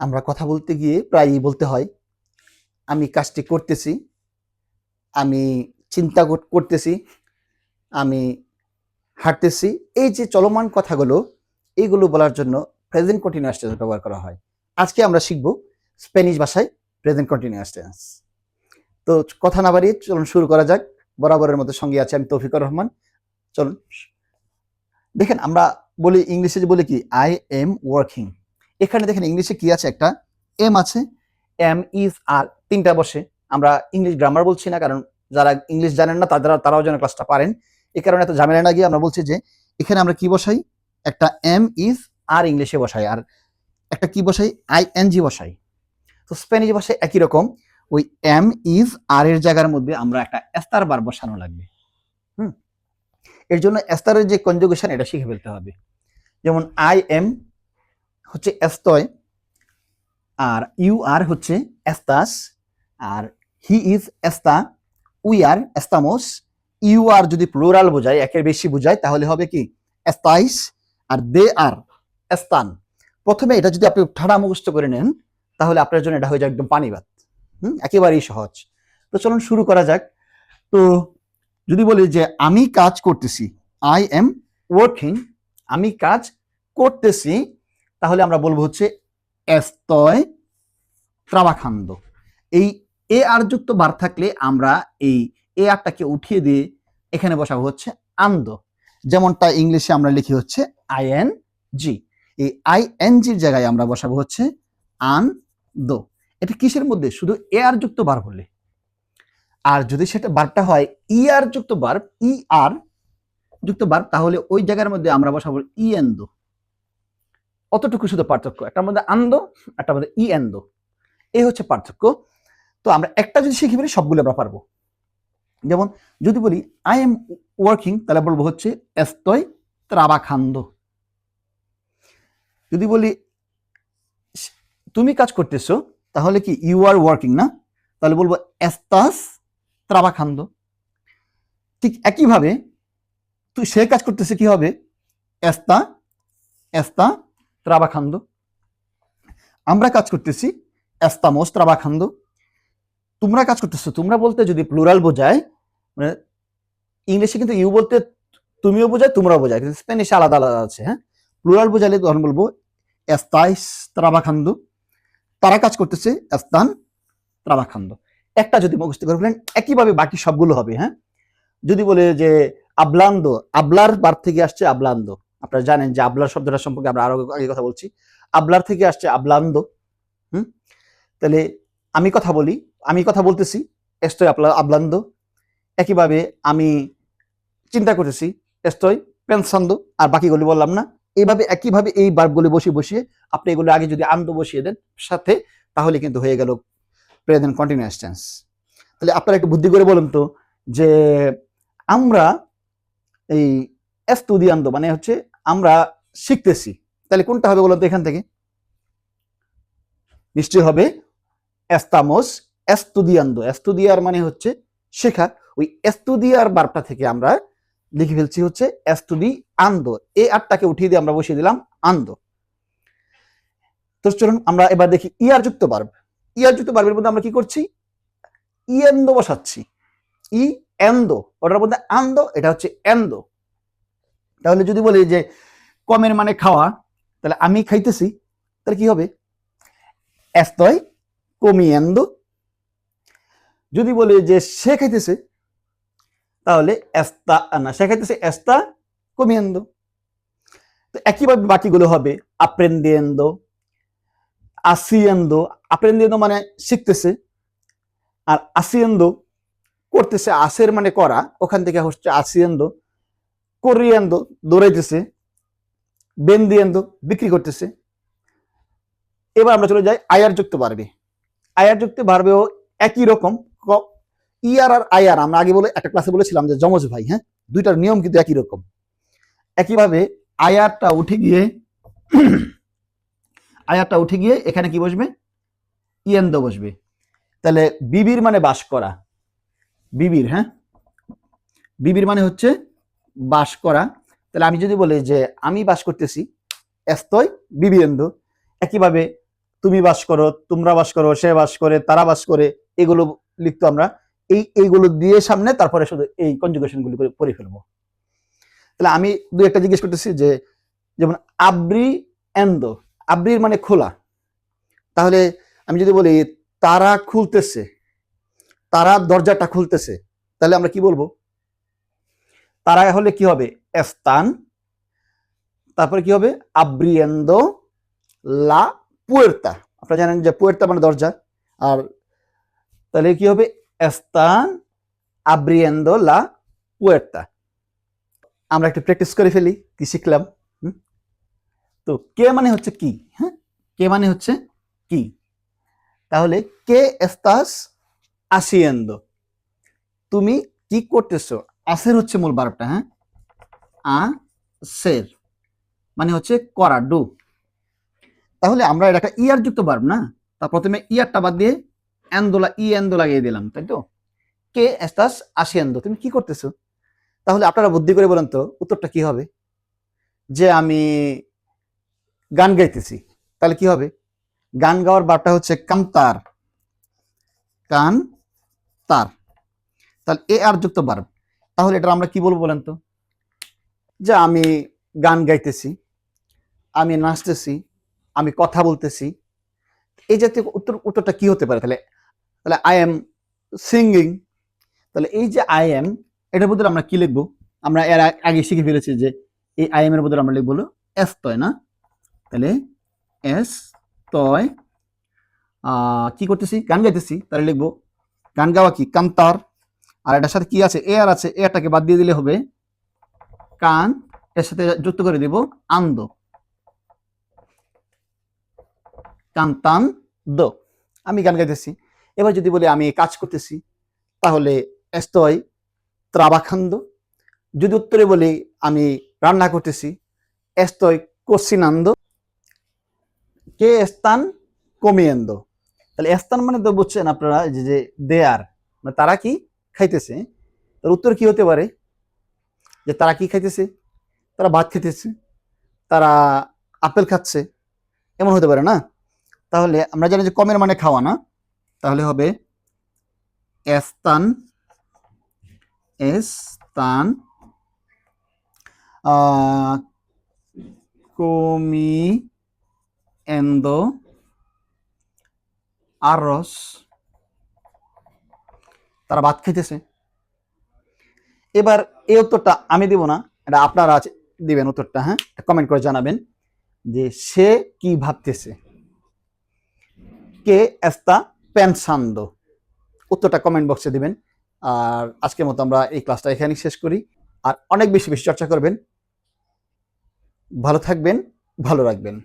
আমরা কথা বলতে গিয়ে প্রায়ই বলতে হয়, আমি কাজটি করতেছি, আমি চিন্তা করতেছি, আমি হাঁটতেছি, এই যে চলমান কথাগুলো, এইগুলো বলার জন্য প্রেজেন্ট কন্টিনিউয়াস টেন্স ব্যবহার করা হয়। আজকে আমরা শিখব স্প্যানিশ ভাষায় প্রেজেন্ট কন্টিনিউয়াস টেন্স তো কথা না বাড়িয়ে চলুন শুরু করা যাক। বরাবরের মতো সঙ্গে আছে আমি তৌফিকুর রহমান। চলুন। দেখেন, আমরা বলি, ইংলিশে বলি কি আই এম ওয়ার্কিং এখানে দেখেন ইংলিশে কি আছে একটা? এম আছে। এম ইজ আর তিনটা বসে। আমরা ইংলিশ গ্রামার বলছি না, কারণ যারা ইংলিশ জানেন না তারা তারাও যেন ক্লাসটা পারেন। এই কারণে এত ঝামেলা না গিয়ে আমরা বলছি যে, এখানে আমরা কি বসাই? একটা এম ইজ আর ইংলিশে বসাই, আর একটা কি বসাই? আই এন জি বসাই। তো স্প্যানিশ ভাষায় একই রকম। ওই এম ইজ আর এর জায়গার মধ্যে আমরা একটা এস্তার বার বসানো লাগবে। হুম? এর জন্য এস্তারের যে কনজুগেশন এটা শিখে ফেলতে হবে। যেমন আই এম হচ্ছে এস্তয়, আর ইউ আর হচ্ছে এস্তাস, আর হি ইজ এস্তা, উই আর এস্তামোস। ইউ আর যদি প্লুরাল বোঝায়, একের বেশি বোঝায়, তাহলে হবে কি? এস্তাইস, আর দে আর এস্তান। প্রথমে এটা যদি আপনি ঠাড়া মুখস্থ করে নেন, তাহলে আপনার জন্য এটা হয়ে যায় একদম পানিবাদ হুম? একেবারেই সহজ। তো চলুন শুরু করা যাক। তো যদি বলি যে, আমি কাজ করতেছি, আই এম ওয়ার্কিং, আমি কাজ করতেছি তাহলে আমরা বলব হচ্ছে এস্তয় ত্রাবাখান্দ। এই এ আর যুক্ত বার থাকলে আমরা এই এ আরটাকে উঠিয়ে দিয়ে এখানে বসাবো হচ্ছে আন্দ। যেমনটা ইংলিশে আমরা লিখি হচ্ছে আই এন জি। এই আই এন জির জায়গায় আমরা বসাবো হচ্ছে আন দো এটা কিসের মধ্যে? শুধু এ আর যুক্ত বার হলে। আর যদি সেটা বারটা হয় ই আর যুক্ত বার ই আর যুক্ত বার, তাহলে ওই জায়গার মধ্যে আমরা বসাবো ই এন দো অতটুকু শুধু পার্থক্য একটার মধ্যে আন্দো একটার মধ্যে ই এন্দো এই হচ্ছে পার্থক্য। তো আমরা একটা যদি শিখে ফেলি, সবগুলো আমরা পারব। যেমন যদি বলি আই এম ওয়ার্কিং তাহলে বলব হচ্ছে এস্তয় ত্রাবাখান্দ যদি বলি, তুমি কাজ করতেছো, তাহলে কি ইউ আর ওয়ার্কিং না? তাহলে বলব এস্তাস ত্রাবাখান্দ ঠিক একইভাবে তুই সে কাজ করতেছে কি হবে? এস্তা এস্তা ত্রাবাখান্দ আমরা কাজ করতেছি এস্তামোস ত্রাবাখান্দ তোমরা কাজ করতেছো, তোমরা বলতে যদি প্লুরাল বোঝায় মানে ইংলিশে কিন্তু ইউ বলতে তুমিও বোঝায়, তোমরাও বোঝায়, কিন্তু স্প্যানিশে আলাদা আলাদা আছে হ্যাঁ? প্লুরাল বোঝালে তখন বলব এস্তাইস ত্রাবাখান্দ তারা কাজ করতেছে এস্তান ত্রাবাখান্দ একটা যদি মুখস্থ করে ফেলেন, একইভাবে বাকি সবগুলো হবে হ্যাঁ? যদি বলে যে আবলান্দ, আবলার বার থেকে আসছে আবলান্দ। আপনারা জানেন যে আবলার শব্দটা সম্পর্কে আমরা আরও আগে কথা বলছি। আবলার থেকে আসছে আবলান্দ, হুম? তাহলে আমি কথা বলি, আমি কথা বলতেছি এস্তই আপলা, আবলান্দ। একইভাবে আমি চিন্তা করতেছি এস্তই পেনসান্দ, আর বাকিগুলি বললাম না। এইভাবে একইভাবে এই বার্বগুলি বসিয়ে বসিয়ে আপনি এগুলো আগে যদি আন্দ বসিয়ে দেন সাথে, তাহলে কিন্তু হয়ে গেল প্রেজেন্ট কন্টিনিউয়াস টেন্স তাহলে আপনারা একটু বুদ্ধি করে বলুন তো যে আমরা এই এস্তুদিয়ান্দ মানে হচ্ছে আমরা শিখতেছি। তাহলে কোনটা হবে বলতো এখান থেকে? নিশ্চয় হবে এস্তামোস, এস্তুদিয়ান্দ। এস্তুদিয়ার মানে হচ্ছে শেখা। ওই এস্তুদিয়ার বার্তা থেকে আমরা লিখে ফেলছি হচ্ছে এস্তুদি আন্দ এই আটটাকে উঠিয়ে দিয়ে আমরা বসিয়ে দিলাম আন্দ। তো চলুন আমরা এবার দেখি ইয়ার যুক্ত বার্ব ইয়ার যুক্ত বার্বের মধ্যে আমরা কি করছি? ইয়েন্দ বসাচ্ছি। ই এন্দ ওটার মধ্যে আন্দ, এটা হচ্ছে এন্দ। তাহলে যদি বলি যে কমের মানে খাওয়া, তাহলে আমি খাইতেছি, তাহলে কি হবে? এস্তয় comiendo যদি বলি যে সে খাইতেছে, তাহলে এস্তা, না, সে খাইতেছে এস্তা comiendo তো একইভাবে বাকিগুলো হবে aprendiendo haciendo aprendiendo মানে শিখতেছে, আর haciendo করতেছে, আসের মানে করা, ওখান থেকে হচ্ছে haciendo corriendo দৌড়াইতেছে vendiendo বিক্রি করতেছে। এবার আমরা চলে যাই আয়ার যুক্ত বাড়বে। আয়ার যুক্ত বাড়বেও একই রকম ইয়ার আর আয়ার আমরা আগে বলে একটা ক্লাসে বলেছিলাম যে যমজ ভাই হ্যাঁ? দুইটার নিয়ম কিন্তু একই রকম। একইভাবে আয়ারটা উঠে গিয়ে আয়ারটা উঠে গিয়ে এখানে কি বসবে? ইয়েন্দ বসবে। তাহলে বিবির মানে বাস করা। বিবির হ্যাঁ? বিবির মানে হচ্ছে বাস করা, তাহলে আমি যদি বলি যে আমি বাস করতেছি, এস্তয় বিবিরেন্দ্র একইভাবে তুমি বাস করো, তোমরা বাস করো, সে বাস করে, তারা বাস করে, এগুলো লিখতো আমরা, এই, এইগুলো দিয়ে সামনে তারপরে শুধু এই কনজুগেশন গুলি করে পড়ে ফেলব। তাহলে আমি দু একটা জিজ্ঞেস করতেছি যে, যেমন আব্রি এন্দ, আব্রির মানে খোলা, তাহলে আমি যদি বলি তারা খুলতেছে, তারা দরজাটা খুলতেছে, তাহলে আমরা কি বলব? তারা হলে কি হবে? এস্তান। তারপরে কি হবে? আব্রিয়েন্দো লা পুয়ের্তা। আপনারা জানেন যে পুয়ের্তা মানে দরজা। আর তাহলে কি হবে? এস্তান, আব্রিয়েন্দো লা পুয়ের্তা। আমরা একটু প্র্যাকটিস করে ফেলি, কি শিখলাম? তো কে মানে হচ্ছে কি হ্যাঁ? কে মানে হচ্ছে কি? তাহলে কে এস্তাস আসিয়েন্দো? তুমি কি করতেছো? আসের হচ্ছে মূল বারবটা হ্যাঁ? আ, সের মানে হচ্ছে করা, ডু। তাহলে আমরা এটা একটা ইয়ার যুক্ত বার্ব, না? তা প্রথমে ইয়ারটা বাদ দিয়ে এন্দোলা ই এন্দো লাগিয়ে দিলাম, তাই তো? কে এস্তাস আসিয়েন্দো তুমি কি করতেছো? তাহলে আপনারা বুদ্ধি করে বলেন তো, উত্তরটা কি হবে? যে আমি গান গাইতেছি, তাহলে কি হবে? গান গাওয়ার বারটা হচ্ছে কামতার কান তার তাহলে এ আর যুক্ত বার্ব। তাহলে এটা আমরা কি বলব বলেন তো? যে আমি গান গাইতেছি, আমি নাচতেছি, আমি কথা বলতেছি। এই জাতীয় উত্তর, উত্তরটা কি হতে পারে? তাহলে তাহলে আই এম সিঙ্গিং তাহলে এই যে আই এম এটার বদলে আমরা কি লিখব? আমরা এর আগে শিখে ফেলেছি যে এই আই এম এর বদলে আমরা লিখব এস তয়, না? তাহলে এস তয় কি করতেছি? গান গাইতেছি। তাহলে লিখব, গান গাওয়া কি? কান্তার। আর এটার সাথে কি আছে? এ আর আছে। এটাকে বাদ দিয়ে দিলে হবে কান। এর সাথে যুক্ত করে দেব আন্দ। কান্তান দো। আমি গান গাইতেছি। এবার যদি বলি আমি কাজ করতেছি, তাহলে এস্তয়, ত্রাবাখান্দ। যদি উত্তরে বলি আমি রান্না করতেছি, এস্তয়, কোসিনান্দ। কে স্থান, কমিয়েন্দ। তাহলে স্থান মানে তো বুঝছেন আপনারা যে যে দেয়ার মানে তারা কি? খাইতেছে, তার উত্তর কি হতে পারে? যে তারা কি খাইতেছে? তারা ভাত খেতেছে, তারা আপেল খাচ্ছে, এমন হতে পারে না? তাহলে আমরা জানি যে কমের মানে খাওয়া না। তাহলে হবে এস্তান এস্তান কমি, এন্দো, আরস তারা ভাত খাইতেছে। এবার এই উত্তরটা আমি দিব না, এটা আপনারা আছে- দিবেন উত্তরটা হ্যাঁ? কমেন্ট করে জানাবেন যে সে কি ভাবতেছে। কে এস্তা পেনসান্দো? উত্তরটা কমেন্ট বক্সে দিবেন। আর আজকের মতো আমরা এই ক্লাসটা এখানেই শেষ করি। আর অনেক বেশি বেশি চর্চা করবেন। ভালো থাকবেন, ভালো রাখবেন।